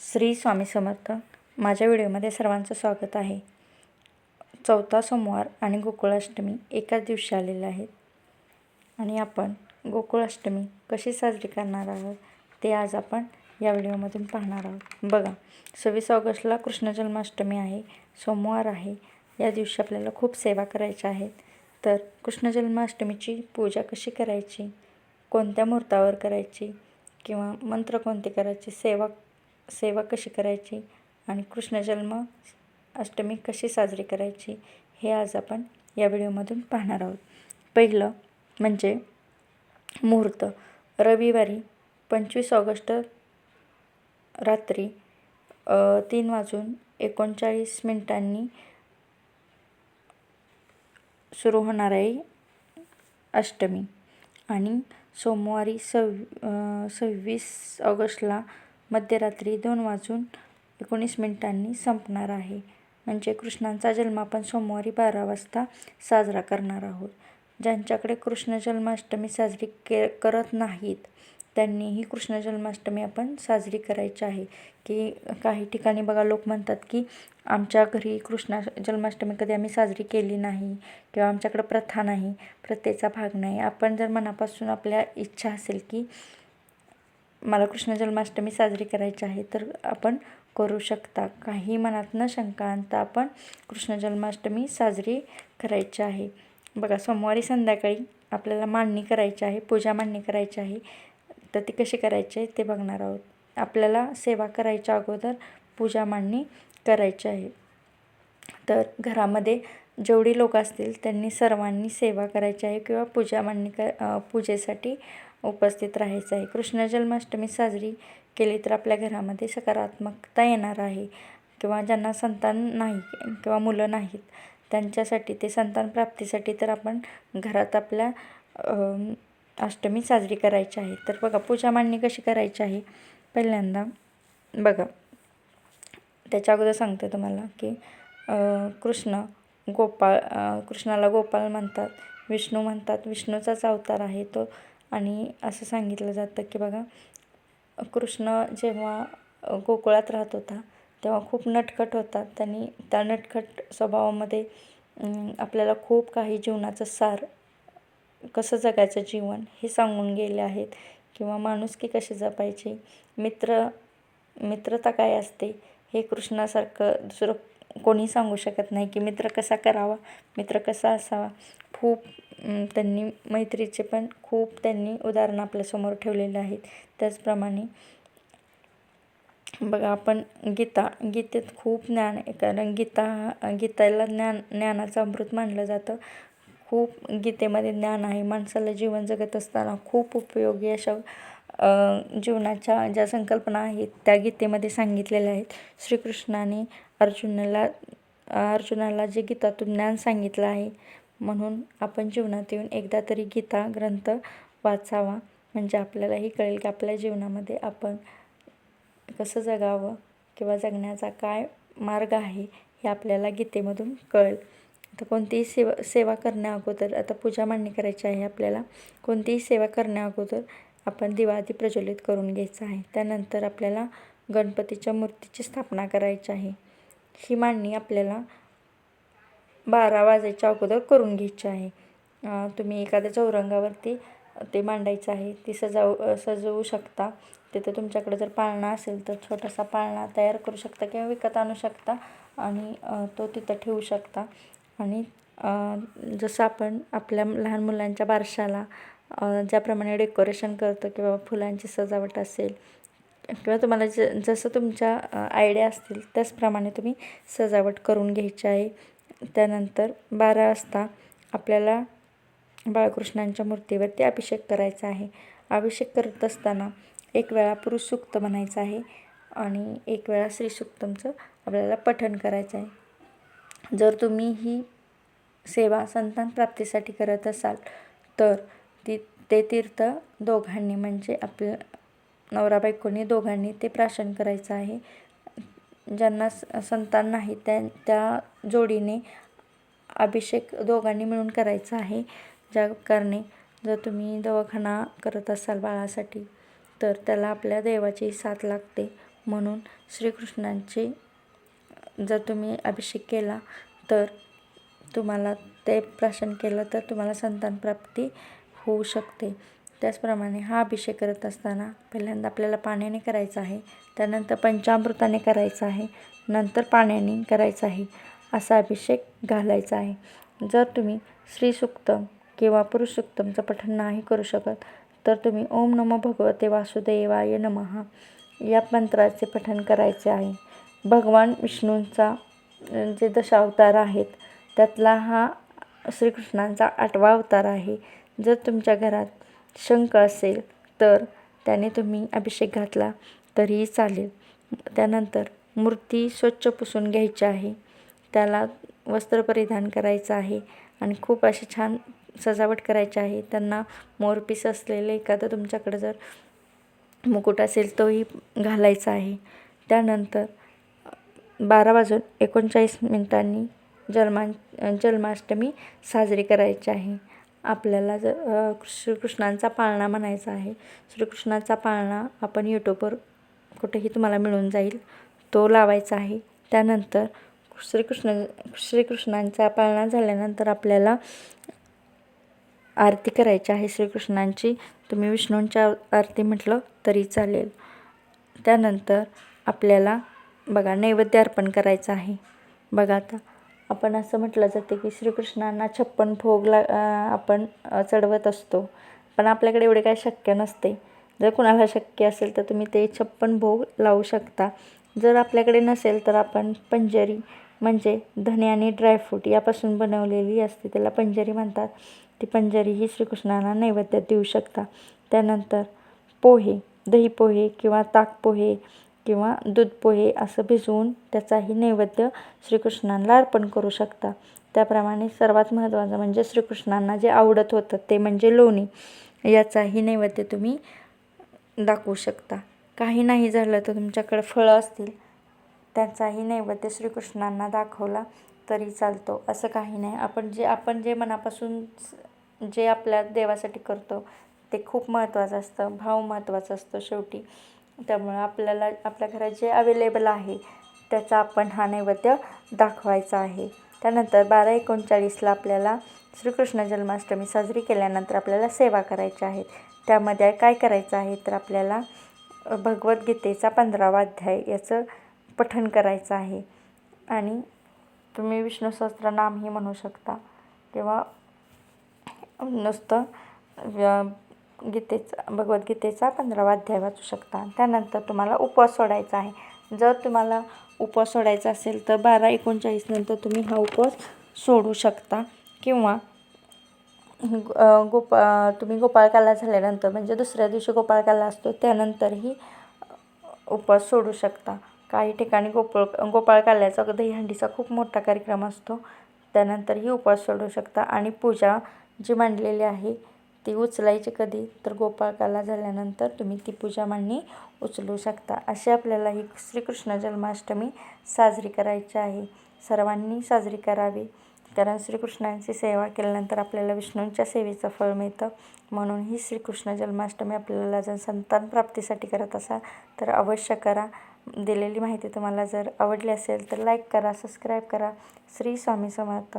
श्री स्वामी समर्थ. माझ्या व्हिडिओमध्ये सर्वांचं स्वागत आहे. चौथा सोमवार आणि गोकुळाष्टमी एकाच दिवशी आलेले आहेत. आणि आपण गोकुळाष्टमी कशी साजरी करणार आहोत ते आज आपण या व्हिडिओमधून पाहणार आहोत. बघा सव्वीस ऑगस्टला कृष्ण जन्माष्टमी आहे सोमवार आहे. या दिवशी आपल्याला खूप सेवा करायच्या आहेत. तर कृष्ण जन्माष्टमीची पूजा कशी करायची कोणत्या मुहूर्तावर करायची किंवा मंत्र कोणते करायचे सेवा सेवा कशी करायची आणि कृष्णजन्म अष्टमी कशी साजरी करायची हे आज आपण या व्हिडिओमधून पाहणार आहोत. पहिलं म्हणजे मुहूर्त. रविवारी पंचवीस ऑगस्ट रात्री तीन वाजून एकोणचाळीस मिनिटांनी सुरू होणार आहे अष्टमी. आणि सोमवारी सव सव्वीस ऑगस्टला मध्यरात्री दोन वाजून एकोणीस मिनिटांनी संपणार आहे. म्हणजे कृष्णांचा जन्म आपण सोमवारी बारा वाजता साजरा करणार आहोत. ज्यांच्याकडे कृष्ण जन्माष्टमी साजरी के करत नाहीत त्यांनीही कृष्ण जन्माष्टमी आपण साजरी करायची आहे. की काही ठिकाणी बघा लोक म्हणतात की आमच्या घरी कृष्णा जन्माष्टमी कधी आम्ही साजरी केली नाही किंवा आमच्याकडं प्रथा नाही प्रथेचा भाग नाही. आपण जर मनापासून आपल्या इच्छा असेल की मला कृष्ण जन्माष्टमी साजरी करायची आहे तर आपण करू शकता. काही मनात न शंका आणता आपण कृष्ण जन्माष्टमी साजरी करायची आहे. बघा सोमवारी संध्याकाळी आपल्याला मांडणी करायची आहे पूजा मांडणी करायची आहे. तर ती कशी करायची आहे ते बघणार आहोत. आपल्याला सेवा करायच्या अगोदर पूजा मांडणी करायची आहे. तर घरामध्ये जेवढी लोक असतील त्यांनी सर्वांनी सेवा करायची आहे किंवा पूजा मांडणी क पूजेसाठी उपस्थित राहायचं आहे. कृष्ण जन्माष्टमी साजरी केली तर आपल्या घरामध्ये सकारात्मकता येणार आहे किंवा ज्यांना संतान नाही किंवा मुलं नाहीत त्यांच्यासाठी ते संतान प्राप्तीसाठी तर आपण घरात आपल्या अष्टमी साजरी करायची आहे. तर बघा पूजा मांडणी कशी करायची आहे? पहिल्यांदा बघा त्याच्या अगोदर सांगते तुम्हाला की कृष्ण गोपाळ कृष्णाला गोपाळ म्हणतात विष्णू म्हणतात. विष्णूचाच अवतार आहे तो. आणि असं सांगितलं जातं की बघा कृष्ण जेव्हा गोकुळात राहत होता तेव्हा खूप नटखट होता. त्यांनी त्या नटखट स्वभावामध्ये आपल्याला खूप काही जीवनाचं सार कसं जगायचं जीवन हे सांगून गेले आहेत. किंवा माणुसकी कशी जपायची? मित्र मित्रता काय असते? हे कृष्णासारखं दुसरं कोणी सांगू शकत नाही की मित्र कसा करावा मित्र कसा असावा. खूप त्यांनी मैत्रीचे पण खूप त्यांनी उदाहरणं आपल्यासमोर ठेवलेले आहेत. त्याचप्रमाणे बघा आपण गीता गीतेत खूप ज्ञान आहे कारण गीता गीताला ज्ञान ज्ञानाचं अमृत मानलं जातं. खूप गीतेमध्ये ज्ञान आहे माणसाला जीवन जगत असताना खूप उपयोगी अशा जीवनाच्या ज्या संकल्पना आहेत त्या गीतेमध्ये सांगितलेल्या आहेत. श्रीकृष्णाने अर्जुनाला अर्जुनाला जे गीतातून ज्ञान सांगितलं आहे म्हणून आपण जीवनात येऊन एकदा तरी गीता ग्रंथ वाचावा. म्हणजे आपल्यालाही कळेल की आपल्या जीवनामध्ये आपण कसं जगावं किंवा जगण्याचा काय मार्ग आहे हे आपल्याला गीतेमधून कळेल. तर कोणतीही सेवा सेवा करण्या अगोदर आता पूजा मांडणी करायची आहे आपल्याला कोणतीही सेवा करण्या अगोदर आपण दिवाळी प्रज्वलित करून घ्यायचं आहे. त्यानंतर आपल्याला गणपतीच्या मूर्तीची स्थापना करायची आहे. ही मांडणी आपल्याला बारा वाजायच्या अगोदर करून घ्यायची आहे. तुम्ही एखाद्या चौरंगावरती ते मांडायचं आहे. ती सजाव सजवू शकता. तिथं तुमच्याकडे जर पाळणा असेल तर छोटासा पाळणा तयार करू शकता किंवा विकत आणू शकता आणि तो तिथं ठेवू शकता. आणि जसं आपण आपल्या लहान मुलांच्या बारशाला ज्याप्रमाणे डेकोरेशन करतो किंवा फुलांची सजावट असेल किंवा तुम्हाला ज जसं तुमच्या आयडिया असतील त्याचप्रमाणे तुम्ही सजावट करून घ्यायची आहे. त्यानंतर बारा वाजता आपल्याला बाळकृष्णांच्या मूर्तीवरती अभिषेक करायचा आहे. अभिषेक करत असताना एक वेळा पुरुष सूक्त म्हणायचं आहे आणि एक वेळा श्रीसूक्तमचं आपल्याला पठण करायचं आहे. जर तुम्ही ही सेवा संतान प्राप्तीसाठी करत असाल तर ते तीर्थ दोघांनी म्हणजे आपलं नवरा बायकोनी दोघांनी ते प्राशन करायचं आहे. ज्यांना स संतान नाही त्या त्या जोडीने अभिषेक दोघांनी मिळून करायचा आहे. ज्या कारणे जर तुम्ही दवाखाना करत असाल बाळासाठी तर त्याला आपल्या देवाची साथ लागते. म्हणून श्रीकृष्णांचे जर तुम्ही अभिषेक केला तर तुम्हाला ते प्राशन केलं तर तुम्हाला संतान प्राप्ती होऊ शकते. त्याचप्रमाणे हा अभिषेक करत असताना पहिल्यांदा आपल्याला पाण्याने करायचा आहे. त्यानंतर पंचामृताने करायचा आहे. नंतर पाण्याने करायचा आहे. असा अभिषेक घालायचा आहे. जर तुम्ही श्रीसुक्तम किंवा पुरुष सुक्तमचं पठण नाही करू शकत तर तुम्ही ओम नमो भगवते वासुदेवाय नमः या मंत्राचे पठण करायचे आहे. भगवान विष्णूंचा जे दशावतार आहेत त्यातला हा श्रीकृष्णांचा आठवा अवतार आहे. जर तुमच्या घरात शंख असेल तर त्याने तुम्ही अभिषेक घातला तरीही चालेल. त्यानंतर मूर्ती स्वच्छ पुसून घ्यायची आहे. त्याला वस्त्र परिधान करायचं आहे आणि खूप अशी छान सजावट करायची आहे. त्यांना मोरपीस असलेले एखादं तुमच्याकडं जर मुकुट असेल तोही घालायचा आहे. त्यानंतर बारा वाजून एकोणचाळीस मिनिटांनी जन्मा जन्माष्टमी साजरी करायची आहे. आपल्याला जर श्रीकृष्णांचा पाळणा म्हणायचा आहे. श्रीकृष्णाचा पाळणा आपण यूट्यूबवर कुठेही तुम्हाला मिळून जाईल तो लावायचा आहे. त्यानंतर श्रीकृष्ण श्रीकृष्णांचा पाळणा झाल्यानंतर आपल्याला आरती करायची आहे. श्रीकृष्णांची तुम्ही विष्णूंच्या आरती म्हटलं तरी चालेल. त्यानंतर आपल्याला बघा नैवेद्य अर्पण करायचं आहे. बघा आता आपण असं म्हटलं जाते की श्रीकृष्णांना छप्पन भोग ला आपण चढवत असतो. पण आपल्याकडे एवढे काय शक्य नसते. जर कुणाला शक्य असेल तर तुम्ही ते छप्पन भोग लावू शकता. जर आपल्याकडे नसेल तर आपण पंजरी म्हणजे धने आणि ड्रायफ्रूट यापासून बनवलेली असते. त्याला पंजरी म्हणतात. ती पंजरी ही श्रीकृष्णांना नैवेद्यात देऊ शकता. त्यानंतर पोहे दही पोहे किंवा ताक पोहे किंवा दूध पोहे असं भिजवून त्याचाही नैवेद्य श्रीकृष्णांना अर्पण करू शकता. त्याप्रमाणे सर्वात महत्त्वाचं म्हणजे श्रीकृष्णांना जे आवडत होतं ते म्हणजे लोणी. याचाही नैवेद्य तुम्ही दाखवू शकता. काही नाही झालं तर तुमच्याकडे फळं असतील त्याचाही नैवेद्य श्रीकृष्णांना दाखवला तरी चालतो. असं काही नाही. आपण जे आपण जे मनापासून जे आपल्या देवासाठी करतो ते खूप महत्त्वाचं असतं. भाव महत्त्वाचा असतो शेवटी. त्यामुळं आपल्याला आपल्या घरात जे अवेलेबल आहे त्याचा आपण हा नैवेद्य दाखवायचा आहे. त्यानंतर बारा एकोणचाळीसला आपल्याला श्रीकृष्ण जन्माष्टमी साजरी केल्यानंतर आपल्याला सेवा करायच्या आहेत त्यामध्ये काय करायचं आहे तर आपल्याला भगवद्गीतेचा पंधरावा अध्याय याचं पठण करायचं आहे. आणि तुम्ही विष्णू सहस्त्रनामही म्हणू शकता. किंवा नुसतं गीतेचा भगवद्गीतेचा पंधरावा अध्याय वाचू शकता. त्यानंतर तुम्हाला उपवास सोडायचा आहे. जर तुम्हाला उपवास सोडायचा असेल तर बारा एकोणचाळीसनंतर तुम्ही हा उपवास सोडू शकता. किंवा गोपा तुम्ही गोपाळकाला झाल्यानंतर म्हणजे दुसऱ्या दिवशी गोपाळकाला असतो त्यानंतरही उपवास सोडू शकता. काही ठिकाणी गोपाळ गोपाळकाल्याचा दहीहंडीचा खूप मोठा कार्यक्रम असतो. त्यानंतरही उपवास सोडू शकता. आणि पूजा जी मांडलेली आहे ती उचलायची कधी तर गोपाळकाला झाल्यानंतर तुम्ही ती पूजा मांडणी उचलू शकता. अशी आपल्याला ही श्रीकृष्ण जन्माष्टमी साजरी करायची आहे. सर्वांनी साजरी करावी. कारण श्रीकृष्णांची सेवा केल्यानंतर आपल्याला विष्णूंच्या सेवेचं फळ मिळतं. म्हणून ही श्रीकृष्ण जन्माष्टमी आपल्याला जर संतान प्राप्तीसाठी करत असाल तर अवश्य करा. दिलेली माहिती तुम्हाला जर आवडली असेल तर लाईक करा सबस्क्राईब करा. श्री स्वामी समर्थ.